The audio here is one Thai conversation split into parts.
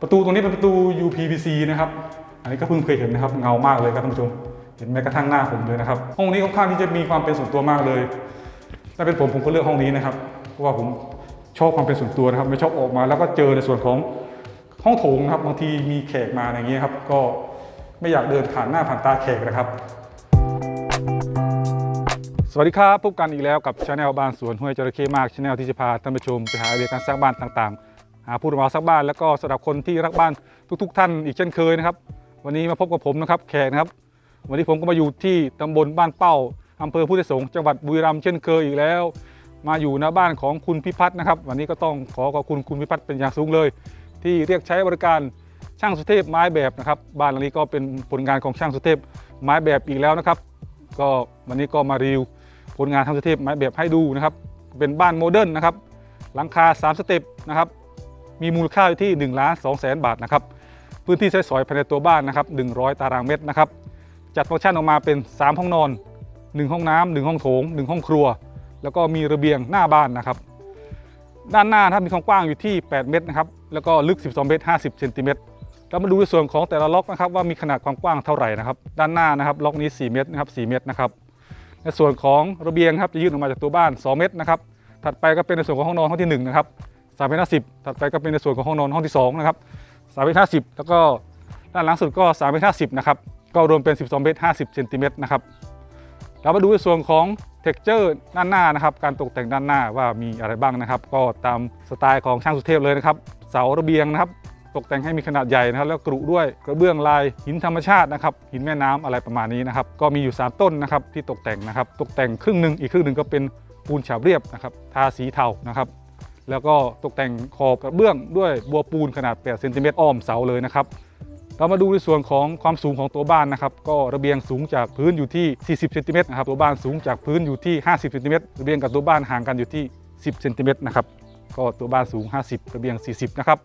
ประตูตรงนี้เป็นประตู UPVC นะครับอันนี้ก็เพิ่งเคยเห็นนะครับเงามากเลยครับท่านผู้ชมเห็นแม้กระทั่งหน้าผมเลยนะครับ ห้องนี้ค่อนข้างที่จะมีความเป็นส่วนตัวมากเลย ถ้าเป็นผมผมก็เลือกห้องนี้นะครับเพราะว่าผมชอบความเป็นส่วนตัวนะครับ ไม่ชอบออกมา แล้วก็เจอในส่วนของห้องโถงนะครับบางทีมีแขกมาอย่างเงี้ยครับ ก็ไม่อยากเดินผ่านหน้าผ่านตาแขกนะครับ สวัสดีครับพบกันอีกแล้วกับช anel บ้านสวนห้วยจระเข้มากช anel ที่จะพาท่านผู้ชมไปหาไอเดียการสร้างบ้านต่างๆ หาผู้รับเหมาสร้างบ้านแล้วก็สำหรับคนที่รักบ้านทุก ๆ ท่านอีกเช่นเคยนะครับ วันนี้มาพบกับผมนะครับแขกนะครับ วันนี้ผมก็มาอยู่ที่ตำบลบ้านเป้าอำเภอพุทธสงฆ์จังหวัดบุรีรัมย์เช่นเคยอีกแล้ว มาอยู่หน้าบ้านของคุณพิพัฒน์นะครับ วันนี้ก็ต้องขอขอบคุณคุณพิพัฒน์เป็นอย่างสูงเลย ที่เรียกใช้บริการช่างสุเทพไม้แบบนะครับบ้านหลังนี้ก็เป็นผลงานของช่างสุเทพไม้แบบอีกแล้วนะครับ ก็วันนี้ก็มารีวิวผลงานทางสุเทพไม้แบบให้ดูนะครับ เป็นบ้านโมเดิร์นนะครับหลังคา 3 สเต็ปนะครับ มีมูลค่าอยู่ที่1ล้าน2แสนบาทนะครับพื้นที่ใช้สอยภายในตัวบ้านนะครับ100 ตารางเมตรนะครับจัดฟังก์ชันออกมาเป็น 3 ห้องนอน 1 ห้องน้ำ1ห้องโถง 1 ห้องครัว แล้วก็มีระเบียงหน้าบ้านนะครับ ด้านหน้านะครับมีความกว้างอยู่ที่ 8 เมตรนะครับแล้วก็ลึก 12 เมตร 50เซนติเมตรเรามาดูในส่วนของแต่ละล็อกนะครับว่ามีขนาดความกว้างเท่าไหร่นะครับด้านหน้านะครับล็อกนี้ 4 เมตรนะครับ4เมตรนะครับในส่วนของระเบียงครับจะยื่นออกมาจากตัวบ้าน 2 เมตรนะครับถัดไปก็เป็นในส่วนของห้องนอนห้องที่1นะครับ 3เมตร50ถัดไปก็เป็นในส่วนของห้องนอนห้องที่2นะครับ3เมตร50แล้วก็ด้านหลังสุดก็3เมตร50นะครับก็รวมเป็น 12เมตร50เซนติเมตรนะครับเรามาดูในส่วนของ t e x t อร์ด้านหน้านะครับ การตกแต่งด้านหน้าว่ามีอะไรบ้างนะครับ ก็ตามสไตล์ของช่างสุเทพเลยนะครับ เสาระเบียงนะครับ ตกแต่งให้มีขนาดใหญ่นะครับ แล้วกรุด้วยกระเบื้องลายหินธรรมชาตินะครับ หินแม่น้ำอะไรประมาณนี้นะครับ ก็มีอยู่ 3 ต้นนะครับที่ตกแต่งนะครับ ตกแต่งครึ่งหนึ่งอีกครึ่งหนึ่งก็เป็นปูนฉาบเรียบนะครับ ทาสีเทานะครับ แล้วก็ตกแต่งขอบกระเบื้องด้วยบัวปูนขนาด 8 เซนติเมตรอ้อมเสาเลยนะครับ เรามาดูในส่วนของความสูงของตัวบ้านนะครับ ก็ระเบียงสูงจากพื้นอยู่ที่ 40 เซนติเมตรนะครับ ตัวบ้านสูงจากพื้นอยู่ที่ 50 เซนติเมตร ระเบียงกับตัวบ้านห่างกันอยู่ที่ 10 เซนติเมตรนะครับ ก็ตัวบ้านสูง 50 ระเบียง 40 นะครับ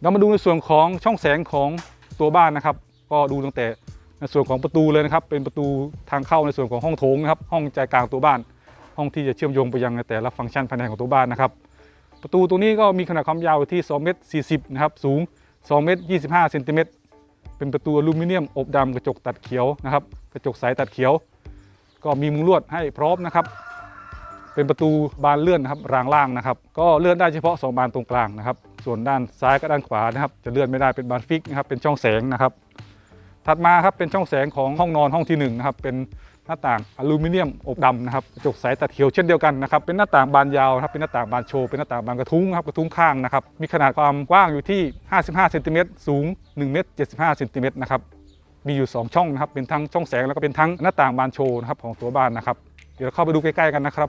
เรามาดูในส่วนของช่องแสงของตัวบ้านนะครับ ก็ดูตั้งแต่ในส่วนของประตูเลยนะครับ เป็นประตูทางเข้าในส่วนของห้องโถงนะครับ ห้องใจกลางตัวบ้าน ห้องที่จะเชื่อมโยงไปยังในแต่ละฟังก์ชันภายในของตัวบ้านนะครับ ประตูตัวนี้ก็มีขนาดความยาวที่2เมตร40นะครับสูง2เมตร25เซนติเมตรเป็นประตูอลูมิเนียมอบดำกระจกตัดเขียวนะครับ กระจกใสตัดเขียว ก็มีมุงลวดให้พร้อมนะครับ เป็นประตูบานเลื่อนนะครับรางล่างนะครับ ก็เลื่อนได้เฉพาะ 2 บานตรงกลางนะครับ ส่วนด้านซ้ายกับด้านขวานะครับ จะเลื่อนไม่ได้เป็นบานฟิกนะครับเป็นช่องแสงนะครับ ถัดมาครับเป็นช่องแสงของห้องนอนห้องที่1นะครับเป็น หน้าต่างอลูมิเนียมอบดำนะครับกระจกใสตัดเขียวเช่นเดียวกันนะครับเป็นหน้าต่างบานยาวนะครับเป็นหน้าต่างบานโชว์เป็นหน้าต่างบานกระทุ้งนะครับกระทุ้งข้างนะครับมีขนาดความกว้างอยู่ที่ 55เซนติเมตรสูง1เมตร75เซนติเมตรนะครับมีอยู่ 2 ช่องนะครับเป็นทั้งช่องแสงแล้วก็เป็นทั้งหน้าต่างบานโชว์นะครับของตัวบ้านนะครับเดี๋ยวเราเข้าไปดูใกล้ๆกันนะครับ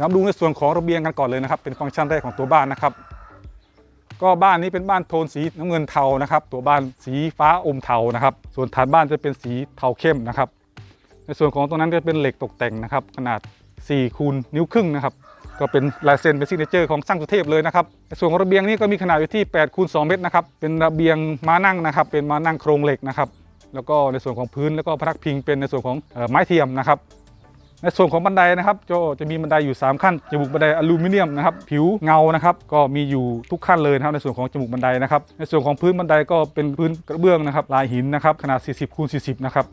เดี๋ยวมาดูในส่วนของระเบียงกันก่อนเลยนะครับ เป็นฟังก์ชันแรกของตัวบ้านนะครับ ก็บ้านนี้เป็นบ้านโทนสีน้ำเงินเทานะครับ ตัวบ้านสีฟ้าอมเทานะครับ ส่วนฐานบ้านจะเป็นสีเทาเข้มนะครับ ในส่วนของตรงนั้นก็เป็นเหล็กตกแต่งนะครับ ขนาด4คูณนิ้วครึ่งนะครับ ก็เป็นลายเซ็นเป็นซิกเนเจอร์ของช่างสุเทพเลยนะครับในส่วนของระเบียงนี้ก็มีขนาดอยู่ที่8คูณ2เมตรนะครับเป็นระเบียงม้านั่งนะครับ เป็นม้านั่งโครงเหล็กนะครับแล้วก็ในส่วนของพื้นแล้วก็พนักพิงเป็นในส่วนของไม้เทียมนะครับ ในส่วนของบันไดนะครับจะจะมีบันไดอยู่ 3 ขั้นจมูกบันไดอลูมิเนียมนะครับผิวเงานะครับก็มีอยู่ทุกขั้นเลยนะครับในส่วนของจมูกบันไดนะครับในส่วนของพื้นบันไดก็เป็นพื้นกระเบื้องนะครับลายหินนะครับขนาด 40คูณ40 นะครับ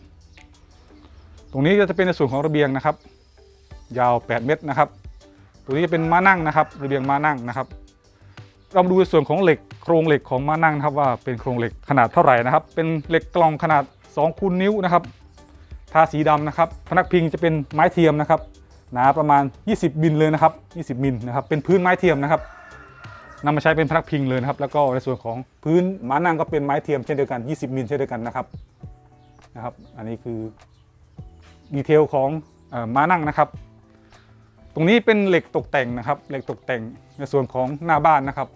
ตรงนี้ก็จะเป็นในส่วนของระเบียงนะครับ ยาว 8 เมตรนะครับตรงนี้จะเป็นม้านั่งนะครับ ระเบียงม้านั่งนะครับ เรามาดูในส่วนของเหล็กโครงเหล็กของม้านั่งนะครับว่าเป็นโครงเหล็กขนาดเท่าไหร่นะครับเป็นเหล็กกล่องขนาด2คูณนิ้วนะครับาสีดำนะครับพนักพิงจะเป็นไม้เทียมนะครับหนาประมาณ 20 มิลเลยนะครับ 20 มิลนะครับ เป็นพื้นไม้เทียมนะครับนำมาใช้เป็นพนักพิงเลยนะครับ แล้วก็ในส่วนของพื้นม้านั่งก็เป็นไม้เทียมเช่นเดียวกัน 20 มิลเช่นเดียวกันนะครับนะครับ อันนี้คือดีเทลของอม้านั่งนะครับ ตรงนี้เป็นเหล็กตกแต่งนะครับ เหล็กตกแต่งในส่วนของหน้าบ้านนะครับ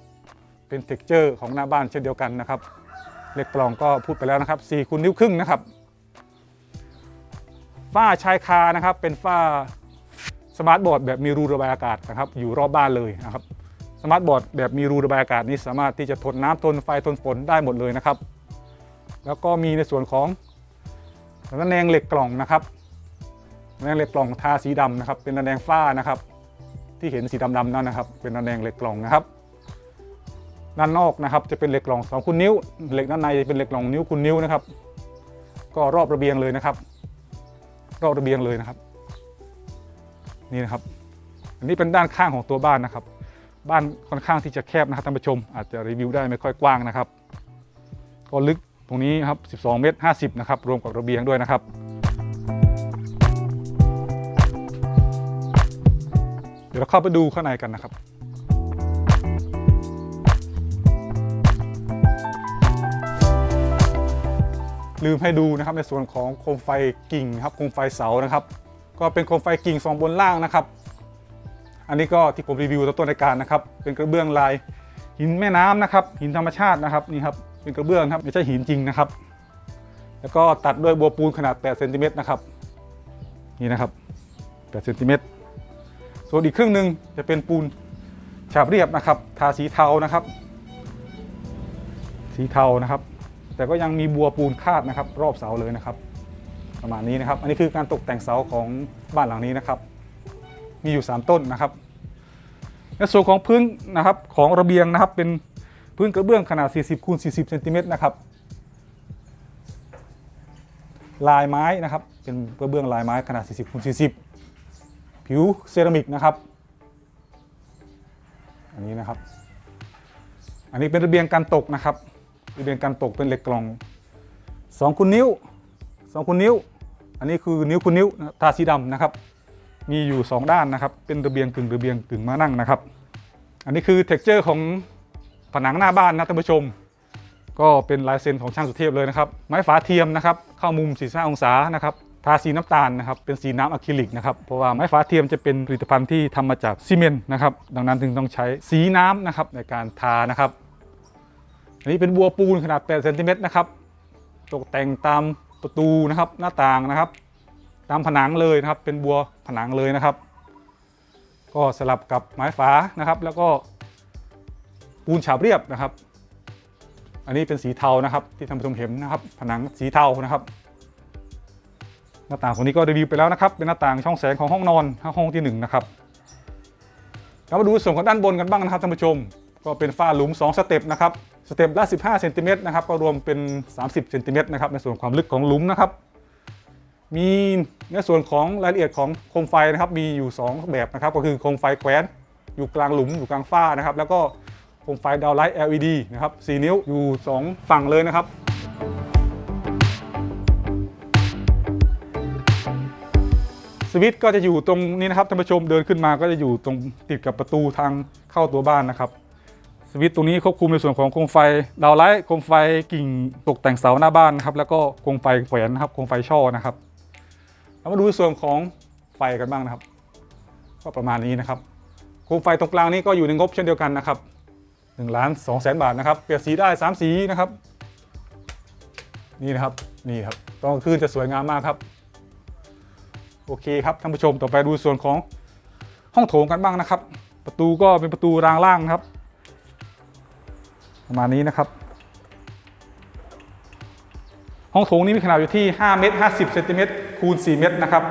เป็นเท็กเจอร์ของหน้าบ้านเช่นเดียวกันนะครับ เหล็กกลองก็พูดไปแล้วนะครับ4คูณนิ้วครึ่งนะครับ ฝ้าชายคานะครับ เป็นฝ้าสมาร์ทบอร์ดแบบมีรูระบายอากาศนะครับ อยู่รอบบ้านเลยนะครับสมาร์ทบอร์ดแบบมีรูระบายอากาศนี้สามารถที่จะทนน้ำทนไฟทนฝนได้หมดเลยนะครับ แล้วก็มีในส่วนของระแนงเหล็กกล่องนะครับระแนงเหล็กกล่องทาสีดำนะครับ เป็นระแนงฝ้านะครับ ที่เห็นสีดำๆนั่นนะครับ เป็นระแนงเหล็กกล่องนะครับด้านนอกนะครับ จะเป็นเหล็กกล่อง2คูณนิ้ว เหล็กด้านในจะเป็นเหล็กกล่องนิ้วคูณนิ้วนะครับ ก็รอบระเบียงเลยนะครับ รอบระเบียงเลยนะครับ นี่นะครับ อันนี้เป็นด้านข้างของตัวบ้านนะครับ บ้านค่อนข้างที่จะแคบนะครับท่านผู้ชม อาจจะรีวิวได้ไม่ค่อยกว้างนะครับ ก็ลึกตรงนี้ครับ 12 เมตร 50 นะครับ รวมกับระเบียงด้วยนะครับเดี๋ยวเราเข้าไปดูข้างในกันนะครับ ลืมให้ดูนะครับในส่วนของโคมไฟกิ่งครับโคมไฟเสานะครับ ก็เป็นโคมไฟกิ่งสองบนล่างนะครับ อันนี้ก็ที่ผมรีวิวตอนต้นรายการนะครับ เป็นกระเบื้องลายหินแม่น้ำนะครับ หินธรรมชาตินะครับนี่ครับเป็นกระเบื้องครับไม่ใช่หินจริงนะครับ แล้วก็ตัดด้วยบัวปูนขนาด8เซนติเมตรนะครับนี่นะครับ8เซนติเมตรส่วนอีกครึ่งหนึ่งจะเป็นปูนฉาบเรียบนะครับ ทาสีเทานะครับ สีเทานะครับ แต่ก็ยังมีบัวปูนคาดนะครับ รอบเสาเลยนะครับ ประมาณนี้นะครับ อันนี้คือการตกแต่งเสาของบ้านหลังนี้นะครับ มีอยู่ 3 ต้นนะครับในส่วนของพื้นนะครับของระเบียงนะครับเป็นพื้นกระเบื้องขนาด 40คูณ40เซนติเมตรนะครับลายไม้นะครับเป็นกระเบื้องลายไม้ขนาด 40คูณ40 ผิวเซรามิกนะครับ อันนี้นะครับ อันนี้เป็นระเบียงกันตกนะครับ เบียงกันตกเป็นเหล็กกล่อง2คูณนิ้ว2คูณนิ้ว อันนี้คือนิ้วคูณนิ้วทาสีดำนะครับ มีอยู่ 2 ด้านนะครับ เป็นระเบียงกึ่งระเบียงกึ่งมานั่งนะครับ อันนี้คือเท็กเจอร์ของผนังหน้าบ้านนะท่านผู้ชม ก็เป็นลายเซ็นของช่างสุเทพเลยนะครับ ไม้ฝาเทียมนะครับ เข้ามุม45องศานะครับทาสีน้ำตาลนะครับเป็นสีน้ำอะคริลิกนะครับเพราะว่าไม้ฝาเทียมจะเป็นผลิตภัณฑ์ที่ทำมาจากซีเมนต์นะครับดังนั้นจึงต้องใช้สีน้ำนะครับในการทานะครับ อันนี้เป็นบัวปูนขนาด8เซนติเมตรนะครับ ตกแต่งตามประตูนะครับ หน้าต่างนะครับ ตามผนังเลยนะครับ เป็นบัวผนังเลยนะครับ ก็สลับกับไม้ฝานะครับ แล้วก็ปูนฉาบเรียบนะครับ อันนี้เป็นสีเทานะครับ ที่ท่านผู้ชมเห็นนะครับ ผนังสีเทานะครับ หน้าต่างคนนี้ก็รีวิวไปแล้วนะครับ เป็นหน้าต่างช่องแสงของห้องนอนห้องที่หนึ่งนะครับเรามาดูส่วนของด้านบนกันบ้างนะครับท่านผู้ชม ก็เป็นฝ้าหลุม 2 สเต็ปนะครับสเต็ปละ15เซนติเมตรนะครับก็รวมเป็น 30เซนติเมตรนะครับในส่วนความลึกของหลุมนะครับ มีในส่วนของรายละเอียดของโคมไฟนะครับมีอยู่ 2 แบบนะครับก็คือโคมไฟแขวนอยู่กลางหลุมอยู่กลางฝ้านะครับ แล้วก็โคมไฟดาวไลท์ LED นะครับ4นิ้วอยู่ 2 ฝั่งเลยนะครับสวิตช์ก็จะอยู่ตรงนี้นะครับท่านผู้ชมเดินขึ้นมาก็จะอยู่ตรงติดกับประตูทางเข้าตัวบ้านนะครับ สวิตช์ตรงนี้ควบคุมในส่วนของโคมไฟดาวไลท์โคมไฟกิ่งตกแต่งเสาหน้าบ้านนะครับแล้วก็โคมไฟแขวนนะครับโคมไฟช่อนะครับเรามาดูส่วนของไฟกันบ้างนะครับ ก็ประมาณนี้นะครับโคมไฟตรงกลางนี้ก็อยู่ในงบเช่นเดียวกันนะครับ1ล้าน2แสนบาทนะครับเปลี่ยนสีได้ 3 สีนะครับ นี่นะครับนี่ครับตอนกลางคืนจะสวยงามมากครับ โอเคครับท่านผู้ชมต่อไปดูส่วนของห้องโถงกันบ้างนะครับ ประตูก็เป็นประตูรางล่างครับ ประมาณนี้นะครับ ห้องโถงนี้มีขนาดอยู่ที่ 5 เมตร 50 เซนติเมตรคูณ 4 เมตรนะครับ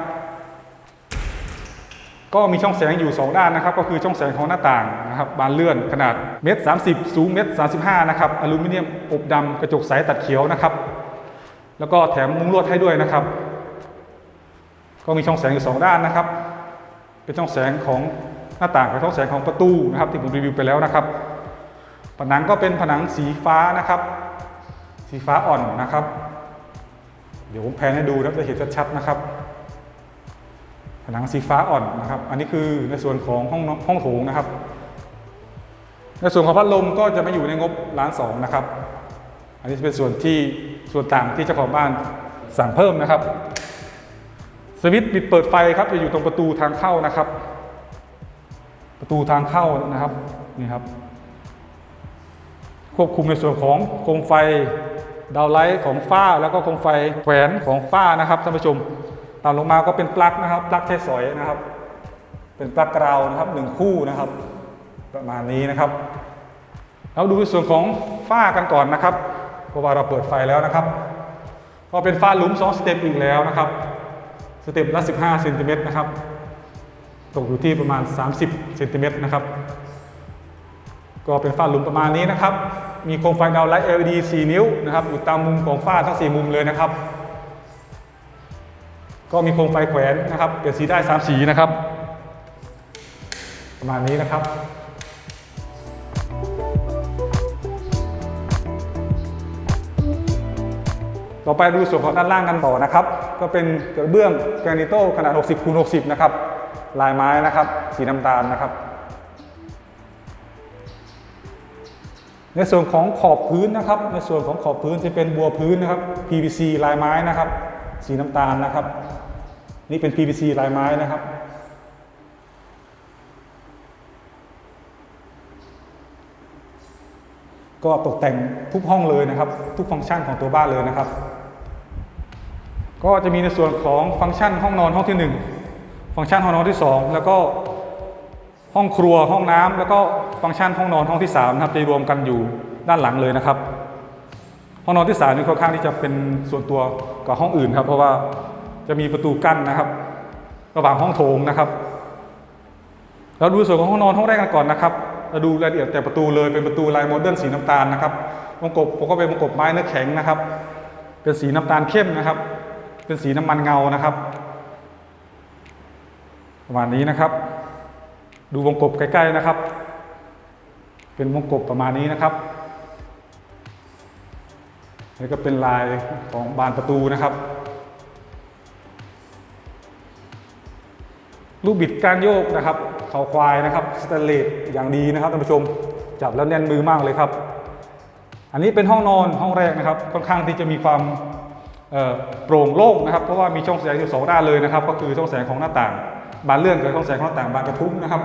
ก็มีช่องแสงอยู่ 2 ด้านนะครับ ก็คือช่องแสงของหน้าต่างนะครับ บานเลื่อนขนาดเมตร 30 สูงเมตร 35 นะครับ อลูมิเนียมอบดำกระจกใสตัดเขียวนะครับ แล้วก็แถมมุ้งลวดให้ด้วยนะครับ ก็มีช่องแสงอยู่ 2 ด้านนะครับ เป็นช่องแสงของหน้าต่างกับช่องแสงของประตูนะครับ ที่ผมรีวิวไปแล้วนะครับ ผนังก็เป็นผนังสีฟ้านะครับ สีฟ้าอ่อนนะครับ เดี๋ยวผมแพนให้ดูนะจะเห็นชัดๆนะครับ ผนังสีฟ้าอ่อนนะครับ อันนี้คือในส่วนของห้องห้องโถงนะครับ ในส่วนของพัดลมก็จะไม่อยู่ในงบล้านสองนะครับ อันนี้เป็นส่วนที่ส่วนต่างที่เจ้าของบ้านสั่งเพิ่มนะครับ สวิตช์ปิดเปิดไฟครับจะอยู่ตรงประตูทางเข้านะครับ ประตูทางเข้านะครับนี่ครับ ควบคุมในส่วนของโคมไฟดาวไลท์ของฝ้าแล้วก็โคมไฟแขวนของฝ้านะครับท่านผู้ชมต่ำลงมาก็เป็นปลั๊กนะครับปลั๊กใช้สอยนะครับ เป็นปลั๊กกราวนะครับหนึ่งคู่นะครับ ประมาณนี้นะครับเราดูในส่วนของฝ้ากันก่อนนะครับเพราะว่าเราเปิดไฟแล้วนะครับ ก็เป็นฝ้าหลุม2สเต็ปอีกแล้วนะครับสเต็ปละ 15เซนติเมตรนะครับตกอยู่ที่ประมาณ 30เซนติเมตรนะครับ ก็เป็นฝ้าหลุมประมาณนี้นะครับ มีโคมไฟดาวไลท์ LED 4 นิ้วนะครับอยู่ตามมุมของฝ้าทั้ง 4 มุมเลยนะครับ ก็มีโคมไฟแขวนนะครับเปลี่ยนสีได้ 3 สีนะครับ ประมาณนี้นะครับต่อไปดูส่วนของด้านล่างกันต่อนะครับ ก็เป็นกระเบื้องแกรนิโตขนาด 60คูณ60 นะครับ ลายไม้นะครับ สีน้ำตาลนะครับ ในส่วนของขอบพื้นนะครับ ในส่วนของขอบพื้นจะเป็นบัวพื้นนะครับ PVC ลายไม้นะครับ สีน้ำตาลนะครับ นี่เป็น PVC ลายไม้นะครับ ก็ตกแต่งทุกห้องเลยนะครับ ทุกฟังก์ชันของตัวบ้านเลยนะครับ ก็จะมีในส่วนของฟังก์ชันห้องนอนห้องที่ 1 ฟังก์ชันห้องนอนที่ 2 แล้วก็ ห้องครัวห้องน้ำแล้วก็ฟังก์ชันห้องนอนห้องที่3นะครับจะรวมกันอยู่ด้านหลังเลยนะครับ ห้องนอนที่3นี่ค่อนข้างที่จะเป็นส่วนตัวกับห้องอื่นครับ เพราะว่าจะมีประตูกั้นนะครับ ระหว่างห้องโถงนะครับ เราดูส่วนของห้องนอนห้องแรกกันก่อนนะครับเราดูรายละเอียดแต่ประตูเลยเป็นประตูลายโมเดิร์นสีน้ำตาลนะครับวงกบผมก็เป็นวงกบไม้เนื้อแข็งนะครับ เป็นสีน้ำตาลเข้มนะครับ เป็นสีน้ำมันเงานะครับ ประมาณนี้นะครับ ดูวงกบใกล้ๆนะครับ เป็นวงกบประมาณนี้นะครับแล้วก็เป็นลายของบานประตูนะครับ ลูกบิดการโยกนะครับเขาควายนะครับสแตนเลสอย่างดีนะครับท่านผู้ชม จับแล้วแน่นมือมากเลยครับ อันนี้เป็นห้องนอนห้องแรกนะครับ ค่อนข้างที่จะมีความโปร่งโล่งนะครับ เพราะว่ามีช่องแสงอยู่สองด้านเลยนะครับ ก็คือช่องแสงของหน้าต่าง บานเลื่อนกับช่องแสงของหน้าต่างบานกระทุ้งนะครับ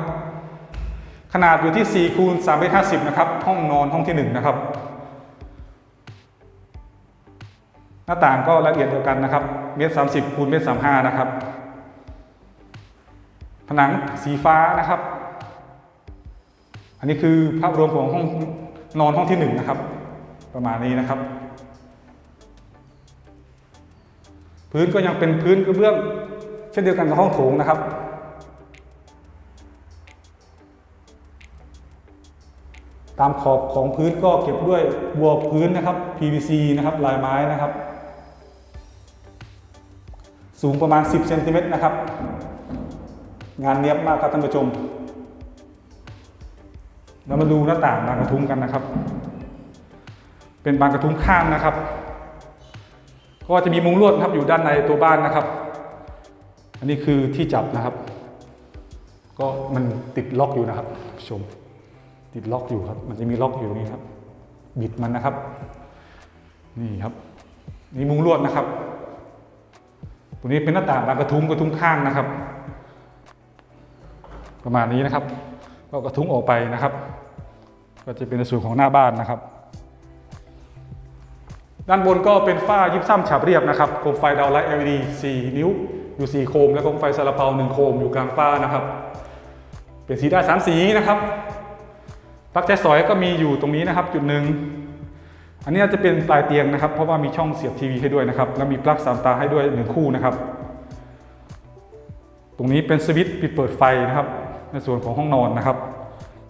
ขนาดอยู่ที่4คูณ3เมตร50นะครับ ห้องนอนห้องที่1นะครับหน้าต่างก็ละเอียดเดียวกันนะครับ เมตร30คูณเมตร35นะครับ ผนังสีฟ้านะครับ อันนี้คือภาพรวมของห้องนอนห้องที่หนึ่งนะครับ ประมาณนี้นะครับ พื้นก็ยังเป็นพื้นกระเบื้อง เช่นเดียวกันกับห้องโถงนะครับ ตามขอบของพื้นก็เก็บด้วยบัวพื้นนะครับ PVC นะครับลายไม้นะครับ สูงประมาณ 10เซนติเมตรนะครับ งานเนียบมากครับท่านผู้ชมเรามาดูหน้าต่างบานกระทุ้งกันนะครับ เป็นบานกระทุ้งข้างนะครับ ก็จะมีมุงลวดนะครับอยู่ด้านในตัวบ้านนะครับ อันนี้คือที่จับนะครับ ก็มันติดล็อกอยู่นะครับชม ติดล็อกอยู่ครับ มันจะมีล็อกอยู่ตรงนี้ครับ บิดมันนะครับ นี่ครับ นี่มุงลวดนะครับ ตัวนี้เป็นหน้าต่างบานกระทุ้งกระทุ้งข้างนะครับ ประมาณนี้นะครับ ก็กระทุ้งออกไปนะครับ ก็จะเป็นในส่วนของหน้าบ้านนะครับ ด้านบนก็เป็นฝ้ายิบซ้ำฉาบเรียบนะครับโคมไฟดาวไลท์ LED 4 นิ้วอยู่4โคม และโคมไฟซาลาเปา1โคมอยู่กลางฝ้านะครับ เป็นสีได้สามสีนะครับ ปลั๊กแจ๊สอยก็มีอยู่ตรงนี้นะครับจุดหนึ่งอันนี้จะเป็นปลายเตียงนะครับ เพราะว่ามีช่องเสียบทีวีให้ด้วยนะครับ แล้วมีปลั๊กสามตาให้ด้วยหนึ่งคู่นะครับ ตรงนี้เป็นสวิตช์ปิดเปิดไฟนะครับ ในส่วนของห้องนอนนะครับ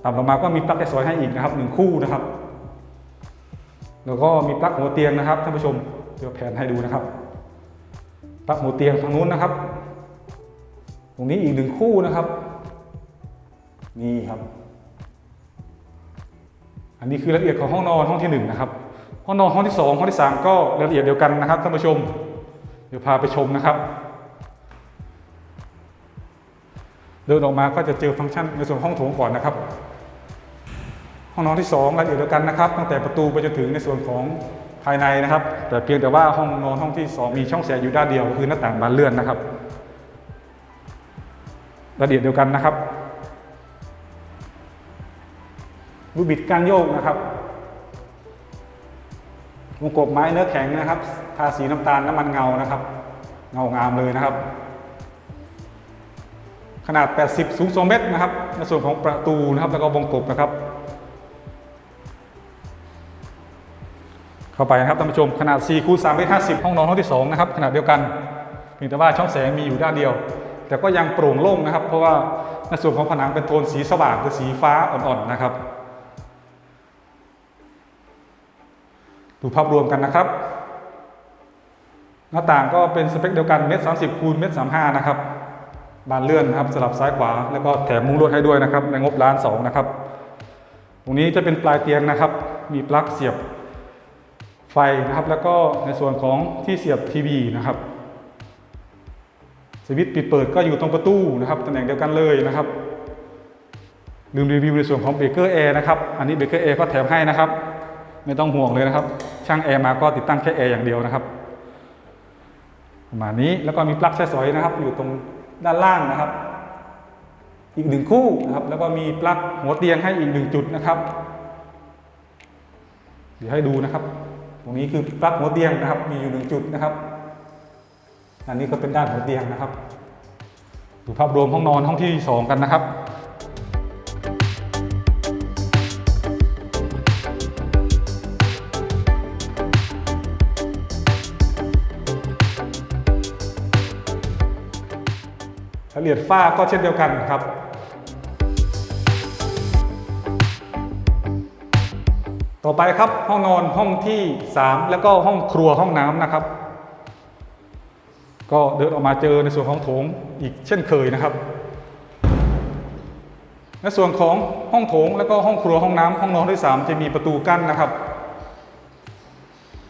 ต่ำลงมาก็มีปลั๊กไฟซอยให้อีกนะครับหนึ่งคู่นะครับ แล้วก็มีปลั๊กหัวเตียงนะครับท่านผู้ชมเดี๋ยวแผนให้ดูนะครับ ปลั๊กหัวเตียงทางนู้นนะครับ ตรงนี้อีกหนึ่งคู่นะครับ นี่ครับ อันนี้คือรายละเอียดของห้องนอนห้องที่หนึ่งนะครับห้องนอนห้องที่สองห้องที่สามก็รายละเอียดเดียวกันนะครับท่านผู้ชม เดี๋ยวพาไปชมนะครับ เดินออกมาก็จะเจอฟังก์ชันในส่วนห้องโถงก่อนนะครับ ห้องนอนที่ 2 รายละเอียดเดียวกันนะครับ ตั้งแต่ประตูไปจนถึงในส่วนของภายในนะครับ แต่เพียงแต่ว่าห้องนอนห้องที่ 2 มีช่องแสงอยู่ด้านเดียวคือหน้าต่างบานเลื่อนนะครับรายละเอียดเดียวกันนะครับ รูบิดการโยกนะครับวงกบไม้เนื้อแข็งนะครับ ทาสีน้ำตาลน้ำมันเงานะครับ เงางามเลยนะครับ ขนาด 80 สูง 2 เมตรนะครับ ในส่วนของประตูนะครับ แล้วก็วงกบนะครับ เข้าไปนะครับท่านผู้ชม ขนาด4คูณ3เมตร50 ห้องนอนห้องที่ 2 นะครับ ขนาดเดียวกัน เพียงแต่ว่าช่องแสงมีอยู่ด้านเดียว แต่ก็ยังโปร่งโล่งนะครับ เพราะว่าในส่วนของผนังเป็นโทนสีสว่างคือสีฟ้าอ่อนๆนะครับ ดูภาพรวมกันนะครับ หน้าต่างก็เป็นสเปคเดียวกันเมตรสามสิบคูณเมตรสามห้านะครับบานเลื่อนนะครับสลับซ้ายขวา แล้วก็แถมมุ้งลวดให้ด้วยนะครับ ในงบล้านสองนะครับ ตรงนี้จะเป็นปลายเตียงนะครับ มีปลั๊กเสียบไฟนะครับ แล้วก็ในส่วนของที่เสียบทีวีนะครับสวิตช์ปิดเปิดก็อยู่ตรงประตูนะครับตำแหน่งเดียวกันเลยนะครับลืมรีวิวในส่วนของเบรกเกอร์แอร์นะครับ อันนี้เบรกเกอร์แอร์ก็แถมให้นะครับ ไม่ต้องห่วงเลยนะครับ ช่างแอร์มาก็ติดตั้งแค่แอร์อย่างเดียวนะครับประมาณนี้แล้วก็มีปลั๊กใช้สอยนะครับ อยู่ตรงด้านล่างนะครับ อีกหนึ่งคู่นะครับ แล้วก็มีปลั๊กหัวเตียงให้อีกหนึ่งจุดนะครับ เดี๋ยวให้ดูนะครับ ตรงนี้คือปลั๊กหัวเตียงนะครับ มีอยู่หนึ่งจุดนะครับ อันนี้ก็เป็นด้านหัวเตียงนะครับ ดูภาพรวมห้องนอนห้องที่สองกันนะครับ รายละเอียดฝ้าก็เช่นเดียวกันครับต่อไปครับห้องนอนห้องที่ 3 แล้วก็ห้องครัวห้องน้ำนะครับ ก็เดินออกมาเจอในส่วนของโถงอีกเช่นเคยนะครับ ในส่วนของห้องโถงแล้วก็ห้องครัวห้องน้ำห้องนอนที่ 3 จะมีประตูกั้นนะครับ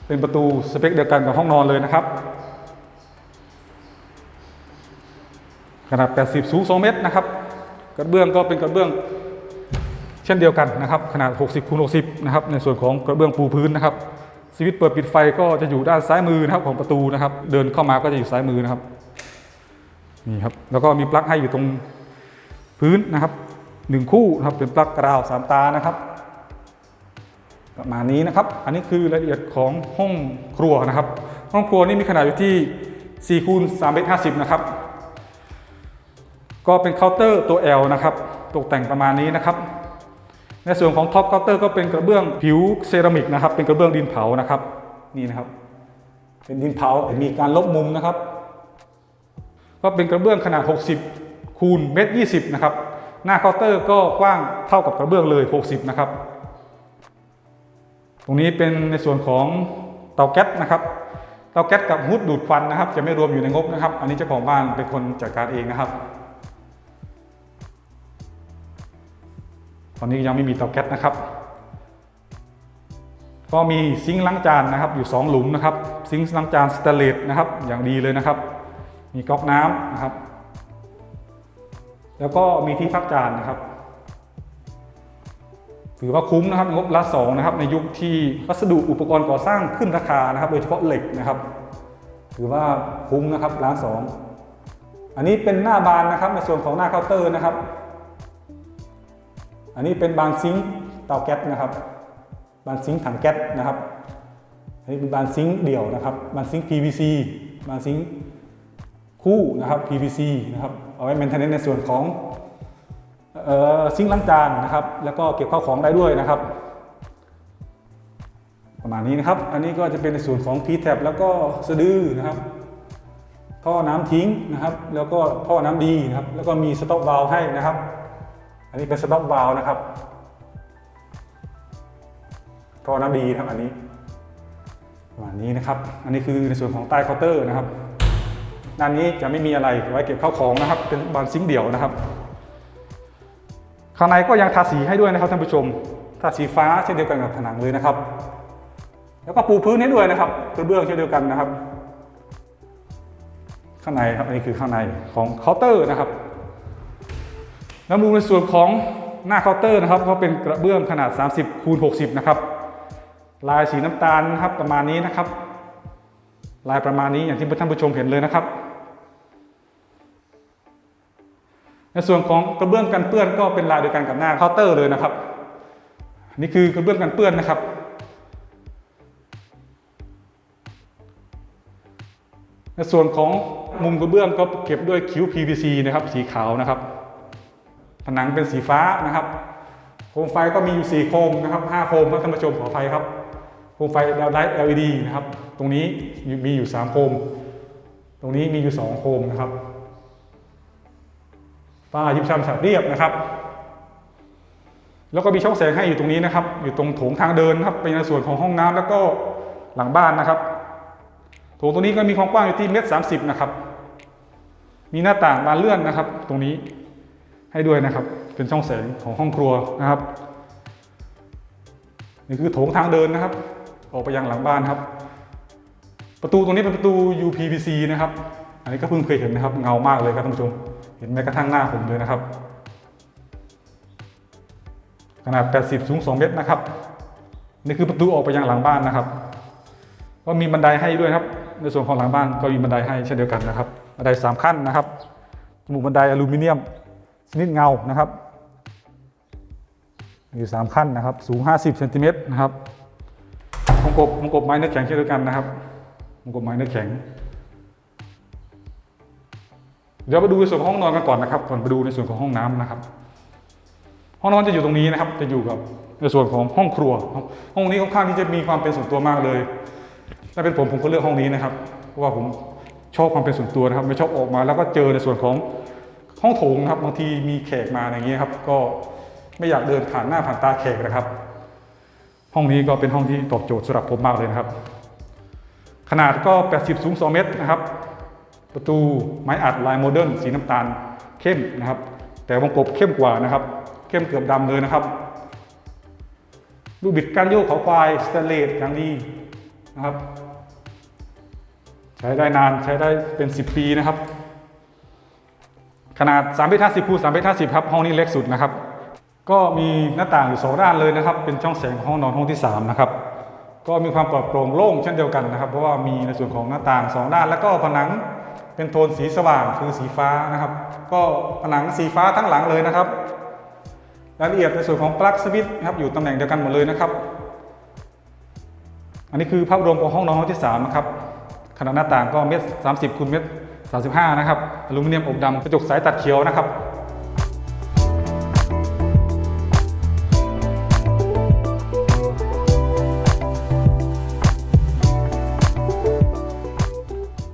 เป็นประตูสเปคเดียวกันกับห้องนอนเลยนะครับ ขนาด 80 สูง 2 เมตรนะครับ กระเบื้องก็เป็นกระเบื้องเช่นเดียวกันนะครับ ขนาด 60คูณ60 นะครับ ในส่วนของกระเบื้องปูพื้นนะครับสวิตช์เปิดปิดไฟก็จะอยู่ด้านซ้ายมือนะครับของประตูนะครับ เดินเข้ามาก็จะอยู่ซ้ายมือนะครับนี่ครับแล้วก็มีปลั๊กให้อยู่ตรงพื้นนะครับหนึ่งคู่นะครับเป็นปลั๊กกราวสามตานะครับ ประมาณนี้นะครับ อันนี้คือรายละเอียดของห้องครัวนะครับ ห้องครัวนี่มีขนาดอยู่ที่4คูณ3เมตร50นะครับ ก็เป็นเคาน์เตอร์ตัว L นะครับ ตกแต่งประมาณนี้นะครับ ในส่วนของท็อปเคาน์เตอร์ก็เป็นกระเบื้องผิวเซรามิกนะครับ เป็นกระเบื้องดินเผานะครับ นี่นะครับ เป็นดินเผาแต่มีการลบมุมนะครับ ก็เป็นกระเบื้องขนาด 60 คูณเมตร20นะครับ หน้าเคาน์เตอร์ก็กว้างเท่ากับกระเบื้องเลย 60 นะครับ ตรงนี้เป็นในส่วนของเตาแก๊สนะครับเตาแก๊สกับฮุดดูดควันนะครับ จะไม่รวมอยู่ในงบนะครับ อันนี้เจ้าของบ้านเป็นคนจัดการเองนะครับ ตอนนี้ยังไม่มีเตาแก๊สนะครับ ก็มีซิงค์ล้างจานนะครับ อยู่ 2 หลุมนะครับ ซิงค์ล้างจานสแตเลสนะครับ อย่างดีเลยนะครับ มีก๊อกน้ำนะครับ แล้วก็มีที่พักจานนะครับถือว่าคุ้มนะครับงบละสองนะครับในยุคที่วัสดุอุปกรณ์ก่อสร้างขึ้นราคานะครับ โดยเฉพาะเหล็กนะครับ ถือว่าคุ้มนะครับล้านสองอันนี้เป็นหน้าบานนะครับในส่วนของหน้าเคาน์เตอร์นะครับ อันนี้เป็นบานซิงเตาแก๊สนะครับ บานซิงถังแก๊สนะครับ อันนี้เป็นบานซิงเดี่ยวนะครับ บานซิง PVC บานซิงคู่นะครับ PVC นะครับ เอาไว้ maintenance ในส่วนของซิงล้างจานนะครับ แล้วก็เก็บข้าวของได้ด้วยนะครับ ประมาณนี้นะครับ อันนี้ก็จะเป็นในส่วนของ p t a b แล้วก็สะดือนะครับ ท่อน้ำทิ้งนะครับ แล้วก็ท่อน้ำดีนะครับ แล้วก็มีสต็อกวาลให้นะครับ อันนี้เป็นสต็อกวาลนะครับท่อน้ำดีนะครับอันนี้ประมาณนี้นะครับ อันนี้คือในส่วนของใต้เคาน์เตอร์นะครับ ด้านนี้จะไม่มีอะไรไว้เก็บข้าวของนะครับ เป็นบานซิงเดี่ยวนะครับ ข้างในก็ยังทาสีให้ด้วยนะครับท่านผู้ชม ทาสีฟ้าเช่นเดียวกันกับผนังเลยนะครับ แล้วก็ปูพื้นให้ด้วยนะครับกระเบื้องเช่นเดียวกันนะครับ ข้างในครับ อันนี้คือข้างในของเคาน์เตอร์นะครับ แล้วดูในส่วนของหน้าเคาน์เตอร์นะครับเขาเป็นกระเบื้องขนาด 30คูณ60 นะครับ ลายสีน้ำตาลนะครับประมาณนี้นะครับ ลายประมาณนี้อย่างที่ท่านผู้ชมเห็นเลยนะครับ ในส่วนของกระเบื้องกันเปื้อนก็เป็นลายเดียวกันกับหน้าเคาน์เตอร์เลยนะครับ นี่คือกระเบื้องกันเปื้อนนะครับในในส่วนของมุมกระเบื้องก็เก็บด้วยคิ้ว PVC นะครับสีขาวนะครับ ผนังเป็นสีฟ้านะครับโคมไฟก็มีอยู่ 4 โคมนะครับ5โคมครับท่านผู้ชมขออภัยครับโคมไฟดาวไลท์ LED นะครับ ตรงนี้มีอยู่ 3 โคม ตรงนี้มีอยู่ 2 โคมนะครับฝ้ายิบซ้ำสับเรียบนะครับ แล้วก็มีช่องแสงให้อยู่ตรงนี้นะครับ อยู่ตรงโถงทางเดินครับเป็นในส่วนของห้องน้ำแล้วก็หลังบ้านนะครับโถงตรงนี้ก็มีความกว้างอยู่ที่เมตรสามสิบนะครับ มีหน้าต่างบานเลื่อนนะครับ ตรงนี้ ให้ด้วยนะครับ เป็นช่องแสงของห้องครัวนะครับ นี่คือโถงทางเดินนะครับ ออกไปยังหลังบ้านครับ ประตูตรงนี้เป็นประตู UPVC นะครับ อันนี้ก็เพิ่งเคยเห็นนะครับ เงามากเลยครับท่านผู้ชม เห็นแม้กระทั่งหน้าผมเลยนะครับ ขนาด 80 สูง 2 เมตรนะครับ นี่คือประตูออกไปยังหลังบ้านนะครับก็มีบันไดให้ด้วยครับ ในส่วนของหลังบ้านก็มีบันไดให้เช่นเดียวกันนะครับ บันไดสามขั้นนะครับจมูกบันไดอลูมิเนียม ชนิดเงานะครับ อยู่สามขั้นนะครับ สูง 50เซนติเมตรนะครับวงกบวงกบไม้เนื้อแข็งเช่นเดียวกันนะครับวงกบไม้เนื้อแข็ง เดี๋ยวมาดูในส่วนของห้องนอนกันก่อนนะครับ ก่อนไปดูในส่วนของห้องน้ำนะครับ ห้องนอนจะอยู่ตรงนี้นะครับ จะอยู่กับในส่วนของห้องครัว ห้องนี้ค่อนข้างที่จะมีความเป็นส่วนตัวมากเลย ถ้าเป็นผมผมก็เลือกห้องนี้นะครับ เพราะว่าผมชอบความเป็นส่วนตัวนะครับ ไม่ชอบออกมาแล้วก็เจอในส่วนของ ห้องโถงครับบางทีมีแขกมาอย่างเงี้ยครับ ก็ไม่อยากเดินผ่านหน้าผ่านตาแขกนะครับ ห้องนี้ก็เป็นห้องที่ตอบโจทย์สำหรับผมมากเลยนะครับ ขนาดก็ 80 สูง 2 เมตรนะครับ ประตูไม้อัดลายโมเดิร์นสีน้ำตาลเข้มนะครับ แต่วงกบเข้มกว่านะครับ เข้มเกือบดำเลยนะครับลูกบิดการโยกเขาควายสแตเลสอย่างดีนะครับ ใช้ได้นานใช้ได้เป็น 10 ปีนะครับ ขนาด3เมตร50คูณ3เมตร50ครับห้องนี้เล็กสุดนะครับ ก็มีหน้าต่างอยู่สองด้านเลยนะครับ เป็นช่องแสงของห้องนอนห้องที่3นะครับก็มีความปลอดโปร่งโล่งเช่นเดียวกันนะครับ เพราะว่ามีในส่วนของหน้าต่างสองด้าน แล้วก็ผนังเป็นโทนสีสว่างคือสีฟ้านะครับ ก็ผนังสีฟ้าทั้งหลังเลยนะครับ รายละเอียดในส่วนของปลั๊กสวิตช์ครับอยู่ตำแหน่งเดียวกันหมดเลยนะครับ อันนี้คือภาพรวมของห้องนอนห้องที่3นะครับขนาดหน้าต่างก็เมตรสามสิบคูณเมตร สามสิบห้านะครับ อลูมิเนียมอบดำกระจกใสตัดเขียวนะครับ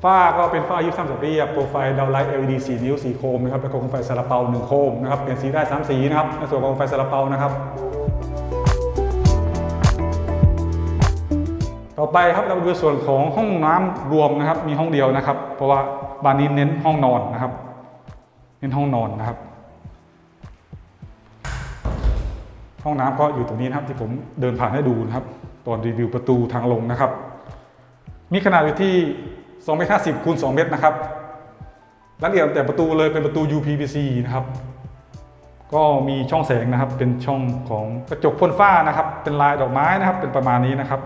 ฝ้าก็เป็นฝ้ายิปซัมสับเรียบโปรไฟล์ดาวไลท์ LED 4 นิ้ว 4 โคมนะครับแล้วก็โคมไฟซาลาเปา 1 โคมนะครับเปลี่ยนสีได้ 3 สีนะครับในส่วนของโคมไฟซาลาเปานะครับ ต่อไปครับเราดูส่วนของห้องน้ำรวมนะครับ มีห้องเดียวนะครับ เพราะว่าบ้านนี้เน้นห้องนอนนะครับ เน้นห้องนอนนะครับ ห้องน้ำก็อยู่ตรงนี้นะครับที่ผมเดินผ่านให้ดูนะครับ ตอนรีวิวประตูทางลงนะครับ มีขนาดอยู่ที่2เมตร50คูณ2เมตรนะครับรายละเอียดแต่ประตูเลยเป็นประตู UPVC นะครับ ก็มีช่องแสงนะครับ เป็นช่องของกระจกพ่นฝ้านะครับ เป็นลายดอกไม้นะครับ เป็นประมาณนี้นะครับ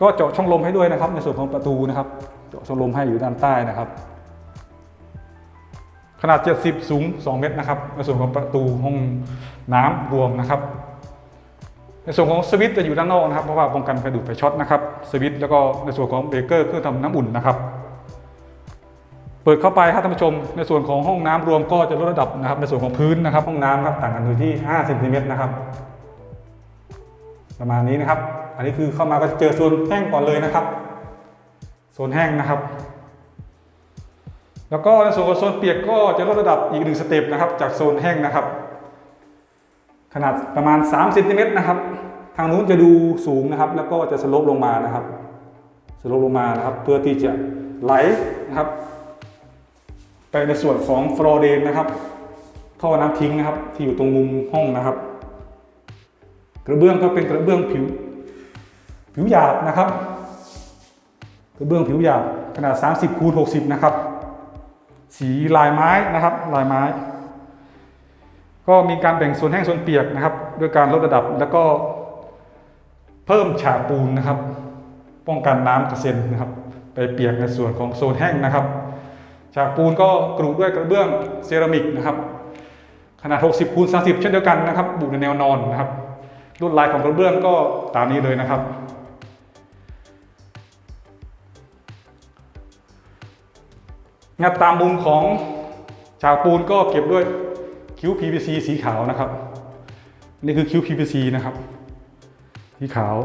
ก็เจาะช่องลมให้ด้วยนะครับ ในส่วนของประตูนะครับ เจาะช่องลมให้อยู่ด้านใต้นะครับ ขนาด 70 สูง 2 เมตรนะครับ ในส่วนของประตูห้องน้ำรวมนะครับ ในส่วนของสวิตจะอยู่ด้านนอกนะครับ เพราะว่าป้องกันไฟดูดไฟช็อตนะครับ สวิตแล้วก็ในส่วนของเบรกเกอร์เครื่องทำน้ำอุ่นนะครับ เปิดเข้าไปครับท่านผู้ชม ในส่วนของห้องน้ำรวมก็จะลดระดับนะครับ ในส่วนของพื้นนะครับ ห้องน้ำครับต่างกันอยู่ที่5เซนติเมตรนะครับ ประมาณนี้นะครับ อันนี้คือเข้ามาก็จะเจอโซนแห้งก่อนเลยนะครับโซนแห้งนะครับ แล้วก็ในส่วนของโซนเปียกก็จะลดระดับอีกหนึ่งสเต็ปนะครับ จากโซนแห้งนะครับ ขนาดประมาณ3เซนติเมตรนะครับ ทางนู้นจะดูสูงนะครับ แล้วก็จะสลปลงมานะครับ สลปลงมานะครับ เพื่อที่จะไหลนะครับไปในส่วนของฟลอเดนนะครับท่อน้ำทิ้งนะครับ ที่อยู่ตรงมุมห้องนะครับ กระเบื้องก็เป็นกระเบื้องผิว ผิวหยาบนะครับกระเบื้องผิวหยาบขนาด 30คูณ60 นะครับ สีลายไม้นะครับ ลายไม้ ก็มีการแบ่งโซนแห้งโซนเปียกนะครับ ด้วยการลดระดับแล้วก็เพิ่มฉาบปูนนะครับ ป้องกันน้ำกระเซ็นนะครับ ไปเปียกในส่วนของโซนแห้งนะครับ ฉากปูนก็กรุด้วยกระเบื้องเซรามิกนะครับ ขนาด 60คูณ30 เช่นเดียวกันนะครับบุในแนวนอนนะครับลวดลายของกระเบื้องก็ตามนี้เลยนะครับ งัดตามมุมของฉากปูนก็เก็บด้วยคิ้ว PVC สีขาวนะครับ นี่คือคิ้ว PVC นะครับ สีขาว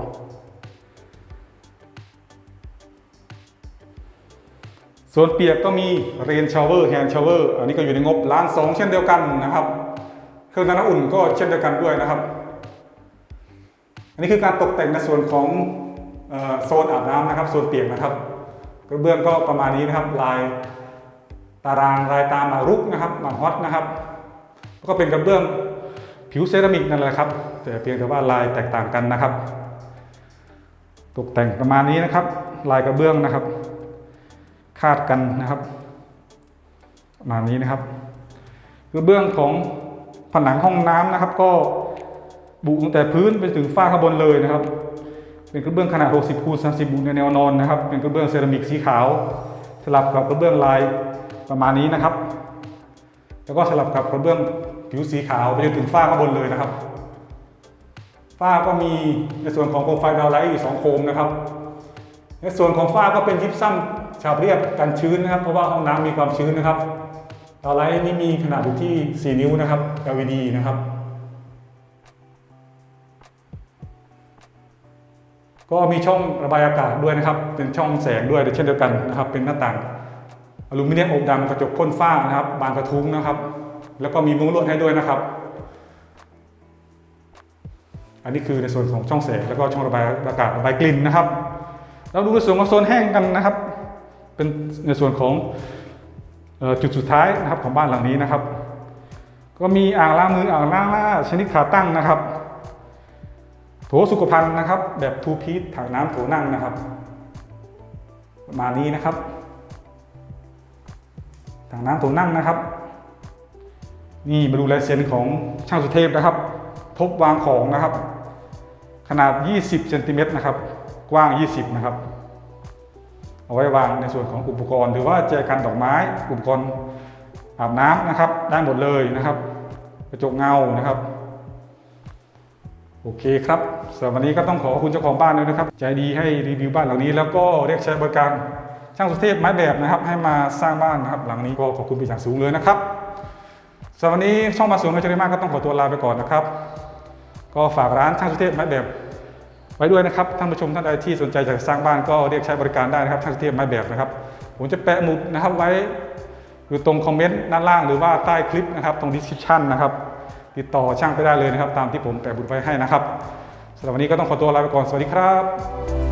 ส่วนเปียกก็มีเรนชาวเวอร์แฮนด์ชาวเวอร์อันนี้ก็อยู่ในงบล้านสองเช่นเดียวกันนะครับ เครื่องทำน้ำอุ่นก็เช่นเดียวกันด้วยนะครับ อันนี้คือการตกแต่งในส่วนของออโซนอาบน้ำนะครับ โซนเปียกนะครับ กระเบื้องก็ประมาณนี้นะครับลาย ตารางลายตามหมากรุกนะครับหมากฮอตนะครับ ก็เป็นกระเบื้องผิวเซรามิกนั่นแหละครับ แต่เพียงแต่ว่าลายแตกต่างกันนะครับ ตกแต่งประมาณนี้นะครับ ลายกระเบื้องนะครับ คาดกันนะครับประมาณนี้นะครับกระเบื้องของผนังห้องน้ำนะครับ ก็บุตั้งแต่พื้นไปถึงฝ้าข้างบนเลยนะครับ เป็นกระเบื้องขนาด 60คูณ30บุในแนวนอนนะครับ เป็นกระเบื้องเซรามิกสีขาวสลับกับกระเบื้องลาย ประมาณนี้นะครับ แล้วก็สลับกับกระเบื้องผิวสีขาวไปจนถึงฝ้าข้างบนเลยนะครับ ฝ้าก็มีในส่วนของโคมไฟดาวไลท์อยู่สองโคมนะครับ ในส่วนของฝ้าก็เป็นยิปซัมฉาบเรียบกันชื้นนะครับ เพราะว่าห้องน้ำมีความชื้นนะครับดาวไลท์นี่มีขนาดอยู่ที่ 4 นิ้วนะครับ LED นะครับก็มีช่องระบายอากาศด้วยนะครับ เป็นช่องแสงด้วยเช่นเดียวกันนะครับ เป็นหน้าต่าง อลูมิเนียมอบดำกระจกพ่นฝ้านะครับ บานกระทุ้งนะครับ แล้วก็มีมุ้งลวดให้ด้วยนะครับ อันนี้คือในส่วนของช่องแสงแล้วก็ช่องระบายอากาศระบายกลิ่นนะครับ เราดูในส่วนของโซนแห้งกันนะครับ เป็นในส่วนของออจุดสุดท้ายนะครับของบ้านหลังนี้นะครับ ก็มีอ่างล้างมืออ่างล้างหน้าชนิดขาตั้งนะครับ โถสุขภัณฑ์นะครับ แบบทูพีทถังน้ำโถนั่งนะครับ ประมาณนี้นะครับ ถังน้ำโถนั่งนะครับ นี่มาดูลายเซ็นของช่างสุเทพนะครับทบวางของนะครับ ขนาด 20เซนติเมตรนะครับ กว้าง 20 นะครับ เอาไว้วางในส่วนของอุปกรณ์ หรือว่าแจกันดอกไม้ อุปกรณ์อาบน้ำนะครับ ได้หมดเลยนะครับ กระจกเงานะครับโอเคครับสำหรับวันนี้ก็ต้องขอขอบคุณเจ้าของบ้านด้วยนะครับ ใจดีให้รีวิวบ้านหลังนี้ แล้วก็เรียกใช้บริการ ช่างสุเทพไม้แบบนะครับ ให้มาสร้างบ้านนะครับ หลังนี้ก็ขอบคุณเป็นอย่างสูงเลยนะครับสำหรับวันนี้ช่องมาสวนไม่เจริญมากก็ต้องขอตัวลาไปก่อนนะครับ ก็ฝากร้านช่างสุเทพไม้แบบ ไว้ด้วยนะครับท่านผู้ชมท่านใดที่สนใจจะสร้างบ้านก็เรียกใช้บริการได้นะครับช่างสุเทพไม้แบบนะครับ ผมจะแปะหมุดนะครับไว้อยู่ตรงคอมเมนต์ด้านล่างหรือว่าใต้คลิปนะครับ ตรง description นะครับติดต่อช่างไปได้เลยนะครับ ตามที่ผมแปะบุญไว้ให้นะครับสำหรับวันนี้ก็ต้องขอตัวลาไปก่อนสวัสดีครับ